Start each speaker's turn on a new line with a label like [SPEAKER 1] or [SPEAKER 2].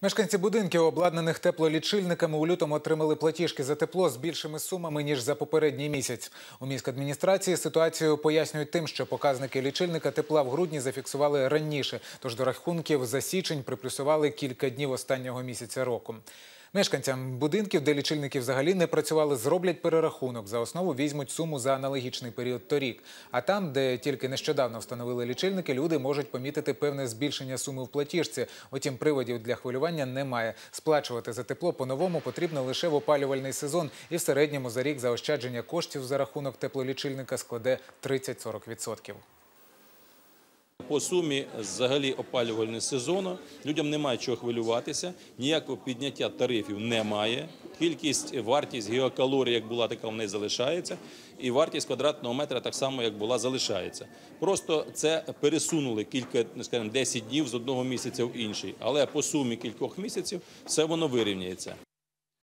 [SPEAKER 1] Мешканці будинків, обладнаних теплолічильниками, у лютому отримали платіжки за тепло з більшими сумами ніж за попередній місяць. У міськадміністрації ситуацію пояснюють тим, що показники лічильника тепла в грудні зафіксували раніше, тож до рахунків за січень приплюсували кілька днів останнього місяця року. Мешканцям будинків, де лічильники взагалі не працювали, зроблять перерахунок. За основу візьмуть суму за аналогічний період торік. А там, де тільки нещодавно встановили лічильники, люди можуть помітити певне збільшення суми в платіжці. Утім, приводів для хвилювання немає. Сплачувати за тепло по-новому потрібно лише в опалювальний сезон. І в середньому за рік заощадження коштів за рахунок теплолічильника складе 30-40%.
[SPEAKER 2] По сумі взагалі опалювального сезону людям немає чого хвилюватися, ніякого підняття тарифів немає. Кількість, вартість геокалорій, як була, така в неї залишається, і вартість квадратного метра так само, як була, залишається. Просто це пересунули кілька, скажімо, 10 днів з одного місяця в інший, але по сумі кількох місяців все воно вирівняється.